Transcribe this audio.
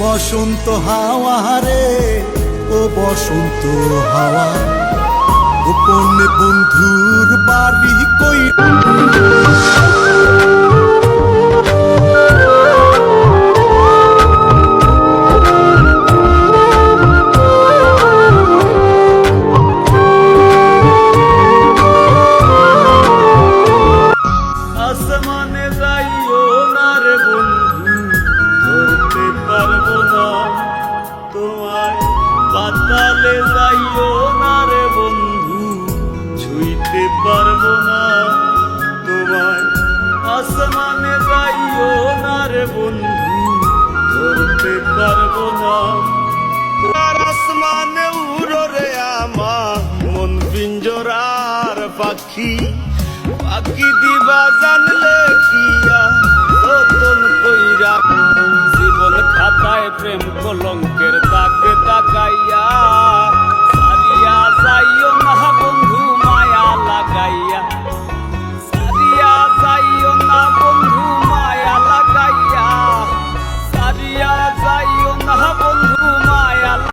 বসন্ত হাওয়া রে ও বসন্ত হাওয়া। গোপন বন্ধুর বাড়ি কই? আসমানে যাইও না রে বন্ধু। পাতালে যাইও না রে বন্ধু, ছুঁইতে পারব না। তোমায় আসমানে যাইও না রে বন্ধু, ধরতে পারব না। আর আসমানে উড়ো রে আমার মন পিঞ্জরার পাখি। পাখি দিবা জানলে কিয়া নতুন কইরা। জীবন খাতায় প্রেম কলঙ্কের দাগে দাগায়